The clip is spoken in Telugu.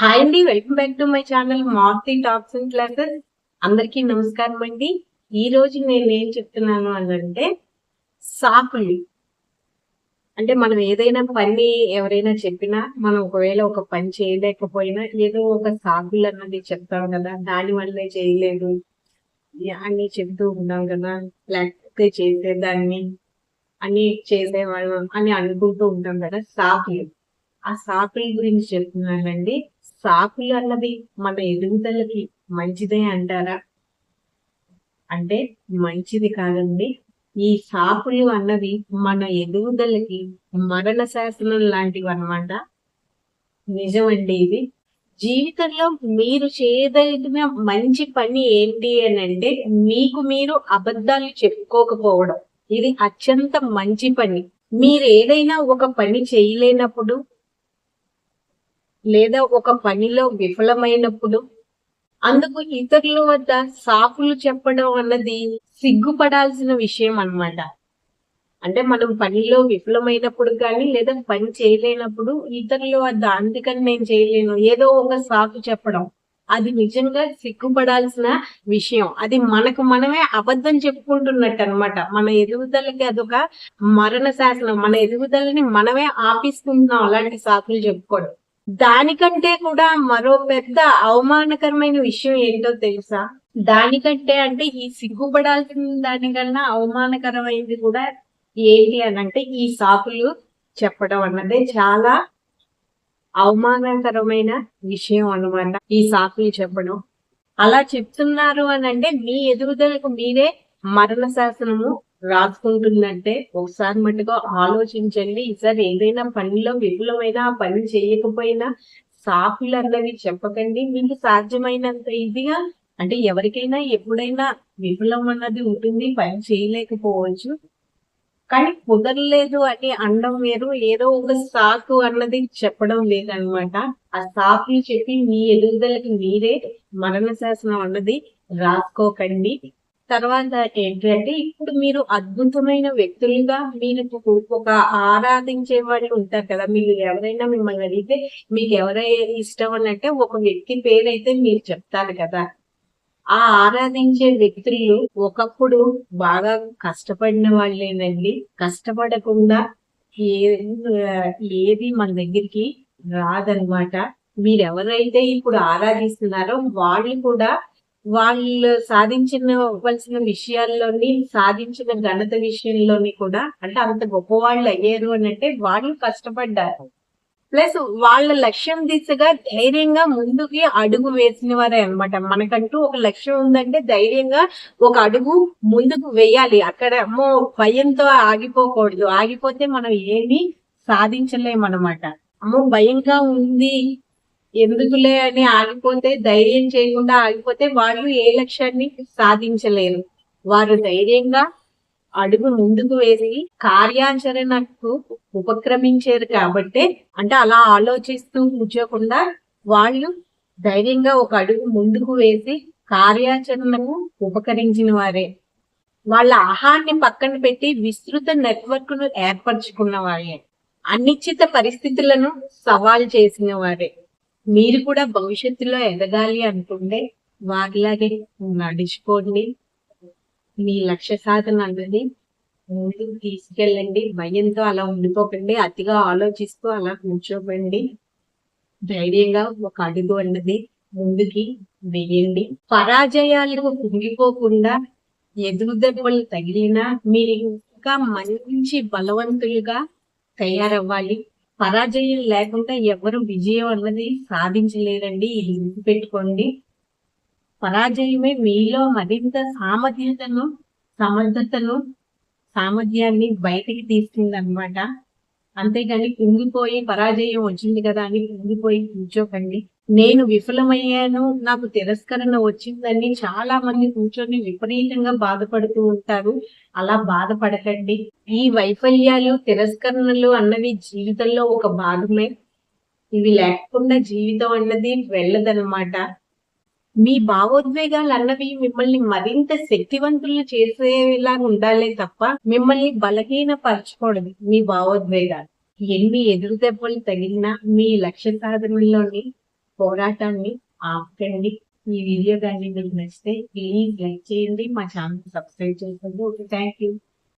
హాయ్ అండి welcome back to my channel Marthi talks and classes. అందరికీ నమస్కారం అండి. ఈ రోజు నేను ఏం చెప్తున్నాను అని అంటే సాకులు అంటే మనం ఏదైనా పని ఎవరైనా చెప్పినా మనం ఒకవేళ ఒక పని చేయలేకపోయినా ఏదో ఒక సాకులు అన్నది చెప్తాం కదా దాని వల్లే చేయలేదు. అని చెప్తూ ఉంటాం కదా లేకపోతే చేసేదాన్ని అని చేసేవాళ్ళం అని అనుకుంటూ ఉంటాం కదా సాకులు. ఆ సాకుల గురించి చెప్తున్నానండి. సాకులు అన్నది మన ఎదుగుదలకి మంచిదే అంటారా? అంటే మంచిది కాదండి. ఈ సాకులు అన్నది మన ఎదుగుదలకి మరణ శాసనం లాంటివి అనమాట నిజమండి ఇది. జీవితంలో మీరు చేయదగిన మంచి పని ఏంటి అని అంటే మీకు మీరు అబద్ధాలు చెప్పుకోకపోవడం. ఇది అత్యంత మంచి పని. మీరు ఏదైనా ఒక పని చేయలేనప్పుడు లేదా ఒక పనిలో విఫలమైనప్పుడు అందుకు ఇతరుల వద్ద సాకులు చెప్పడం అన్నది సిగ్గుపడాల్సిన విషయం అన్నమాట. అంటే మనం పనిలో విఫలమైనప్పుడు కానీ లేదా పని చేయలేనప్పుడు ఇతరుల వద్ద అందుకని నేను చేయలేను ఏదో ఒక సాకు చెప్పడం. అది నిజంగా సిగ్గుపడాల్సిన విషయం. అది మనకు మనమే అబద్ధం చెప్పుకుంటున్నట్టు అనమాట మన ఎదుగుదలకి అదొక మరణ శాసనం. మన ఎదుగుదలని మనమే ఆపిస్తున్నాం అలాంటి సాకులు చెప్పుకోవడం. దానికంటే కూడా మరో పెద్ద అవమానకరమైన విషయం ఏంటో తెలుసా? దానికంటే అంటే ఈ సిగ్గుపడాల్సిన దానికన్నా అవమానకరమైనది కూడా ఏంటి అని అంటే ఈ సాకులు చెప్పడం అన్నదే చాలా అవమానకరమైన విషయం అనమాట ఈ సాకులు చెప్పడం. అలా చెప్తున్నారు అని అంటే మీ ఎదుగుదలకు మీరే మరణ శాసనము రాసుకుంటుందంటే ఒకసారి మటుగా ఆలోచించండి. ఈసారి ఏదైనా పనిలో విఫలమైనా పని చేయకపోయినా సాకులు అన్నవి చెప్పకండి. మీకు సాధ్యమైనంత ఇదిగా అంటే ఎవరికైనా ఎప్పుడైనా విఫలం అన్నది ఉంటుంది. పని చేయలేకపోవచ్చు. కానీ కుదరలేదు అని అనడం వేరు. ఏదో ఒక సాకు అన్నది చెప్పడం లేదనమాట. ఆ సాకులు చెప్పి మీ ఎదుగుదలకి మీరే మరణ శాసనం అన్నది రాసుకోకండి. తర్వాత ఏంటంటే ఇప్పుడు మీరు అద్భుతమైన వ్యక్తులుగా మీరు ఒక ఆరాధించే వాళ్ళు ఉంటారు కదా మీరు ఎవరైనా మిమ్మల్ని అడిగితే మీకు ఎవరైనా ఇష్టం? అని అంటే ఒక వ్యక్తి పేరైతే మీరు చెప్తారు కదా. ఆ ఆరాధించే వ్యక్తులు ఒకప్పుడు బాగా కష్టపడిన వాళ్ళేనండి. కష్టపడకుండా ఏ ఏది మన దగ్గరికి రాదనమాట. మీరు ఎవరైతే ఇప్పుడు ఆరాధిస్తున్నారో వాళ్ళు కూడా వాళ్ళు సాధించిన విషయాల్లోని సాధించిన ఘనత విషయంలోని కూడా అంటే అంత గొప్ప వాళ్ళు అయ్యారు అని అంటే వాళ్ళు కష్టపడ్డారు. ప్లస్ వాళ్ళ లక్ష్యం దిశగా ధైర్యంగా ముందుకి అడుగు వేసిన వారే అనమాట మనకంటూ ఒక లక్ష్యం ఉందంటే ధైర్యంగా ఒక అడుగు ముందుకు వేయాలి. అక్కడ అమ్మో భయంతో ఆగిపోకూడదు. ఆగిపోతే మనం ఏమి సాధించలేమన్నమాట. అమ్మో భయంగా ఉంది. ఎందుకులే అని ఆగిపోతే ధైర్యం చేయకుండా ఆగిపోతే వాళ్ళు ఏ లక్ష్యాన్ని సాధించలేరు. వారు ధైర్యంగా అడుగు ముందుకు వేసి కార్యాచరణకు ఉపక్రమించారు కాబట్టి అంటే అలా ఆలోచిస్తూ కూర్చోకుండా వాళ్ళు ధైర్యంగా ఒక అడుగు ముందుకు వేసి కార్యాచరణకు ఉపకరించిన వారే. వాళ్ళ ఆహాన్ని పక్కన పెట్టి విస్తృత నెట్వర్క్ను ఏర్పరచుకున్న వారే. అనిశ్చిత పరిస్థితులను సవాల్ చేసిన వారే. మీరు కూడా భవిష్యత్తులో ఎదగాలి అనుకుంటే వారిలాగే నడుచుకోండి మీ లక్ష్య సాధన అన్నది ముందుకు తీసుకెళ్ళండి. భయంతో అలా ఉండిపోకండి. అతిగా ఆలోచిస్తూ అలా కూర్చోకండి. ధైర్యంగా ఒక అడుగు అన్నది ముందుకి వేయండి. పరాజయాలకు కుంగిపోకుండా ఎదురుదెబ్బలు తగిలినా మీరు ఇంకా మంచి బలవంతులుగా తయారవ్వాలి. పరాజయం లేకుండా ఎవరు విజయం అన్నది సాధించలేరండి. ఇది పెట్టుకోండి. పరాజయమే మీలో మరింత సామర్థ్యతను సమర్థతను సామర్థ్యాన్ని బయటికి తీస్తుంది అనమాట అంతేగాని కుంగిపోయి పరాజయం వచ్చింది కదా అని కుంగిపోయి కూర్చోకండి. నేను విఫలమయ్యాను నాకు తిరస్కరణ వచ్చిందని చాలా మంది కూర్చొని విపరీతంగా బాధపడుతూ ఉంటారు. అలా బాధపడకండి. ఈ వైఫల్యాలు తిరస్కరణలు అన్నవి జీవితంలో ఒక భాగమే. ఇవి లేకుండా జీవితం అన్నది వెళ్ళదనమాట మీ భావోద్వేగాలు అన్నవి మిమ్మల్ని మరింత శక్తివంతులు చేసేలా ఉండాలే తప్ప మిమ్మల్ని బలహీన పరచకూడదు మీ భావోద్వేగాలు. ఎన్ని ఎదురు దెబ్బలు తగిలినా మీ లక్ష్య సాధనలోని పోరాటాన్ని ఆపకండి. ఈ వీడియో కానీ మీకు నచ్చితే ప్లీజ్ లైక్ చేయండి. మా ఛానల్ సబ్స్క్రైబ్ చేసుకోండి. Okay thank you